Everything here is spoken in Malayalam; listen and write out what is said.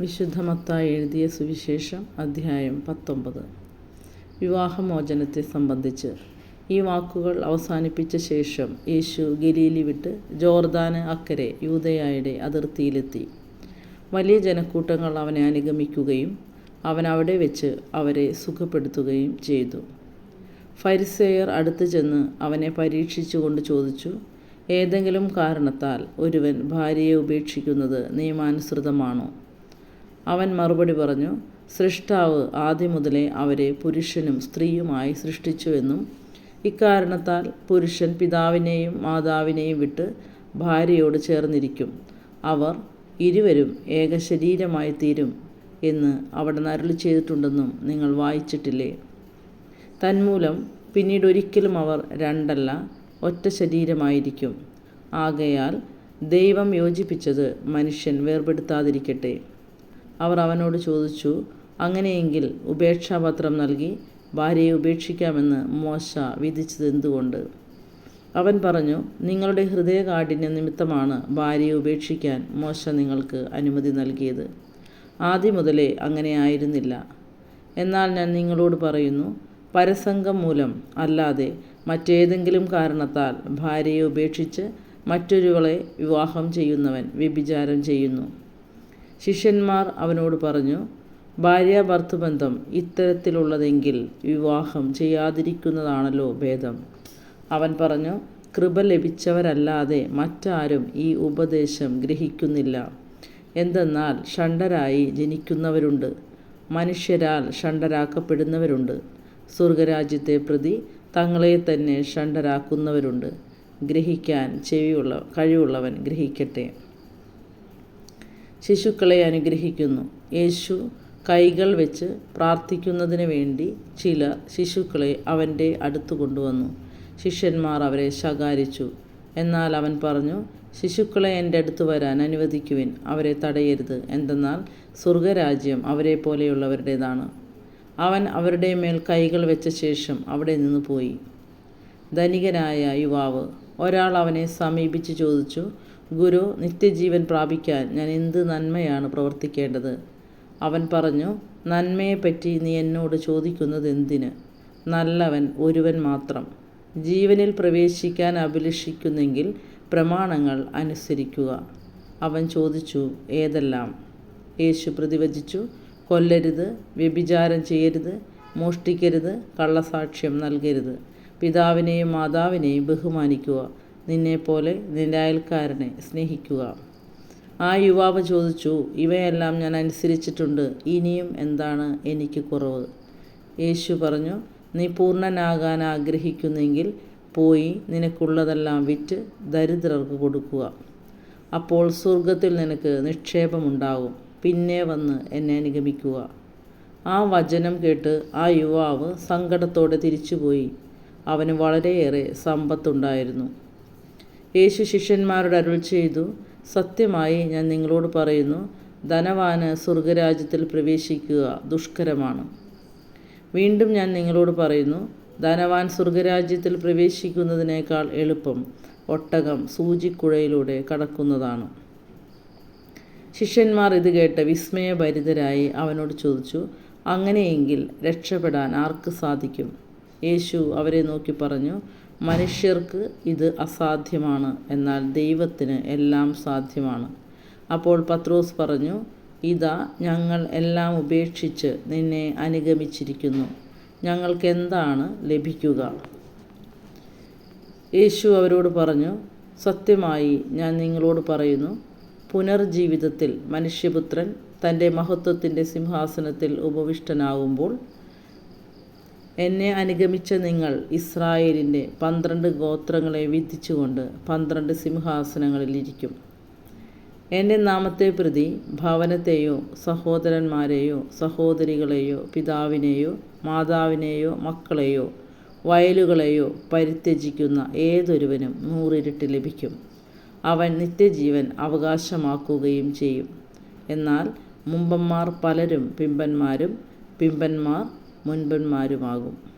വിശുദ്ധമത്തായി എഴുതിയ സുവിശേഷം അധ്യായം പത്തൊമ്പത്. വിവാഹമോചനത്തെ സംബന്ധിച്ച് ഈ വാക്കുകൾ അവസാനിപ്പിച്ച ശേഷം യേശു ഗലീലി വിട്ട് ജോർദാന് അക്കരെ യൂതയായുടെ അതിർത്തിയിലെത്തി. വലിയ ജനക്കൂട്ടങ്ങൾ അവനെ അനുഗമിക്കുകയും അവൻ അവിടെ വെച്ച് അവരെ സുഖപ്പെടുത്തുകയും ചെയ്തു. ഫരിസേയർ അടുത്തു ചെന്ന് അവനെ പരീക്ഷിച്ചുകൊണ്ട് ചോദിച്ചു ഏതെങ്കിലും കാരണത്താൽ ഒരുവൻ ഭാര്യയെ ഉപേക്ഷിക്കുന്നത് നിയമാനുസൃതമാണോ? അവൻ മറുപടി പറഞ്ഞു സൃഷ്ടാവ് ആദ്യം മുതലേ അവരെ പുരുഷനും സ്ത്രീയുമായി സൃഷ്ടിച്ചുവെന്നും ഇക്കാരണത്താൽ പുരുഷൻ പിതാവിനെയും മാതാവിനെയും വിട്ട് ഭാര്യയോട് ചേർന്നിരിക്കും. അവർ ഇരുവരും ഏകശരീരമായി തീരും എന്ന് അവിടെ നരളി ചെയ്തിട്ടുണ്ടെന്നും നിങ്ങൾ വായിച്ചിട്ടില്ലേ? തന്മൂലം പിന്നീട് ഒരിക്കലും അവർ രണ്ടല്ല ഒറ്റ ശരീരമായിരിക്കും. ആകയാൽ ദൈവം യോജിപ്പിച്ചത് മനുഷ്യൻ വേർപെടുത്താതിരിക്കട്ടെ. അവർ അവനോട് ചോദിച്ചു അങ്ങനെയെങ്കിൽ ഉപേക്ഷാപത്രം നൽകി ഭാര്യയെ ഉപേക്ഷിക്കാമെന്ന് മോശ വിധിച്ചത് എന്തുകൊണ്ട്? അവൻ പറഞ്ഞു നിങ്ങളുടെ ഹൃദയകാഠിന്യ നിമിത്തമാണ് ഭാര്യയെ ഉപേക്ഷിക്കാൻ മോശ നിങ്ങൾക്ക് അനുമതി നൽകിയത്. ആദ്യം മുതലേ അങ്ങനെ ആയിരുന്നില്ല. എന്നാൽ ഞാൻ നിങ്ങളോട് പറയുന്നു പരസംഗം മൂലം അല്ലാതെ മറ്റേതെങ്കിലും കാരണത്താൽ ഭാര്യയെ ഉപേക്ഷിച്ച് മറ്റൊരുവളെ വിവാഹം ചെയ്യുന്നവൻ വ്യഭിചാരം ചെയ്യുന്നു. ശിഷ്യന്മാർ അവനോട് പറഞ്ഞു ഭാര്യ ഭർത്തൃബന്ധം ഇത്തരത്തിലുള്ളതെങ്കിൽ വിവാഹം ചെയ്യാതിരിക്കുന്നതാണല്ലോ ഭേദം അവൻ പറഞ്ഞു കൃപ ലഭിച്ചവരല്ലാതെ മറ്റാരും ഈ ഉപദേശം ഗ്രഹിക്കുന്നില്ല. എന്തെന്നാൽ ഷണ്ടരായി ജനിക്കുന്നവരുണ്ട്. മനുഷ്യരാൽ ഷണ്ടരാക്കപ്പെടുന്നവരുണ്ട് സ്വർഗരാജ്യത്തെ പ്രതി തങ്ങളെ തന്നെ ഷണ്ടരാക്കുന്നവരുണ്ട് ഗ്രഹിക്കാൻ ചെവിയുള്ള കഴിവുള്ളവൻ ഗ്രഹിക്കട്ടെ. ശിശുക്കളെ അനുഗ്രഹിക്കുന്നു. യേശു കൈകൾ വെച്ച് പ്രാർത്ഥിക്കുന്നതിന് വേണ്ടി ചില ശിശുക്കളെ അവന്റെ അടുത്ത് കൊണ്ടുവന്നു. ശിഷ്യന്മാർ അവരെ ശകാരിച്ചു. എന്നാൽ അവൻ പറഞ്ഞു ശിശുക്കളെ എന്റെ അടുത്ത് വരാൻ അനുവദിക്കുവിൻ. അവരെ തടയരുത്. എന്തെന്നാൽ സ്വർഗരാജ്യം അവരെ പോലെയുള്ളവരുടേതാണ്. അവൻ അവരുടെ മേൽ കൈകൾ വെച്ച ശേഷം അവിടെ നിന്ന് പോയി. ധനികനായ യുവാവ് ഒരാൾ അവനെ സമീപിച്ച് ചോദിച്ചു ഗുരു നിത്യജീവൻ പ്രാപിക്കാൻ ഞാൻ എന്ത് നന്മയാണ് പ്രവർത്തിക്കേണ്ടത്? അവൻ പറഞ്ഞു നന്മയെപ്പറ്റി നീ എന്നോട് ചോദിക്കുന്നത് എന്തിന്? നല്ലവൻ ഒരുവൻ മാത്രം. ജീവനിൽ പ്രവേശിക്കാൻ അഭിലഷിക്കുന്നെങ്കിൽ പ്രമാണങ്ങൾ അനുസരിക്കുക. അവൻ ചോദിച്ചു ഏതെല്ലാം? യേശു പ്രതിവചിച്ചു കൊല്ലരുത് വ്യഭിചാരം ചെയ്യരുത് മോഷ്ടിക്കരുത് കള്ളസാക്ഷ്യം നൽകരുത്. പിതാവിനെയും മാതാവിനെയും ബഹുമാനിക്കുക. നിന്നെപ്പോലെ നിന്റെ അയൽക്കാരനെ സ്നേഹിക്കുക. ആ യുവാവ് ചോദിച്ചു ഇവയെല്ലാം ഞാൻ അനുസരിച്ചിട്ടുണ്ട്. ഇനിയും എന്താണ് എനിക്ക് കുറവ്? യേശു പറഞ്ഞു നീ പൂർണനാകാൻ ആഗ്രഹിക്കുന്നെങ്കിൽ പോയി നിനക്കുള്ളതെല്ലാം വിറ്റ് ദരിദ്രർക്ക് കൊടുക്കുക. അപ്പോൾ സ്വർഗത്തിൽ നിനക്ക് നിക്ഷേപമുണ്ടാകും. പിന്നെ വന്ന് എന്നെ അനുഗമിക്കുക. ആ വചനം കേട്ട് ആ യുവാവ് സങ്കടത്തോടെ തിരിച്ചുപോയി. അവന് വളരെയേറെ സമ്പത്തുണ്ടായിരുന്നു. യേശു ശിഷ്യന്മാരോട് അരുൾ ചെയ്തു സത്യമായി ഞാൻ നിങ്ങളോട് പറയുന്നു ധനവാന് സ്വർഗരാജ്യത്തിൽ പ്രവേശിക്കുക ദുഷ്കരമാണ്. വീണ്ടും ഞാൻ നിങ്ങളോട് പറയുന്നു ധനവാൻ സ്വർഗരാജ്യത്തിൽ പ്രവേശിക്കുന്നതിനേക്കാൾ എളുപ്പം ഒട്ടകം സൂചിക്കുഴയിലൂടെ കടക്കുന്നതാണ്. ശിഷ്യന്മാർ ഇത് കേട്ട് വിസ്മയഭരിതരായി അവനോട് ചോദിച്ചു അങ്ങനെയെങ്കിൽ രക്ഷപ്പെടാൻ ആർക്ക് സാധിക്കും? യേശു അവരെ നോക്കി പറഞ്ഞു മനുഷ്യർക്ക് ഇത് അസാധ്യമാണ് എന്നാൽ ദൈവത്തിന് എല്ലാം സാധ്യമാണ്. അപ്പോൾ പത്രോസ് പറഞ്ഞു ഇതാ ഞങ്ങൾ എല്ലാം ഉപേക്ഷിച്ച് നിന്നെ അനുഗമിച്ചിരിക്കുന്നു. ഞങ്ങൾക്ക് എന്താണ് ലഭിക്കുക? യേശു അവരോട് പറഞ്ഞു സത്യമായി ഞാൻ നിങ്ങളോട് പറയുന്നു പുനർജീവിതത്തിൽ മനുഷ്യപുത്രൻ തന്റെ മഹത്വത്തിന്റെ സിംഹാസനത്തിൽ ഉപവിഷ്ടനാകുമ്പോൾ എന്നെ അനുഗമിച്ച നിങ്ങൾ ഇസ്രായേലിന്റെ പന്ത്രണ്ട് ഗോത്രങ്ങളെ വിധിച്ചുകൊണ്ട് പന്ത്രണ്ട് സിംഹാസനങ്ങളിലിരിക്കും എന്റെ നാമത്തെ പ്രതി ഭവനത്തെയോ സഹോദരന്മാരെയോ സഹോദരികളെയോ പിതാവിനെയോ മാതാവിനെയോ മക്കളെയോ വയലുകളെയോ പരിത്യജിക്കുന്ന ഏതൊരുവനും നൂറിരട്ടി ലഭിക്കും. അവൻ നിത്യജീവൻ അവകാശമാക്കുകയും ചെയ്യും. എന്നാൽ മുമ്പന്മാർ പലരും പിമ്പന്മാരും പിമ്പന്മാർ മുൻപന്മാരുമാകും.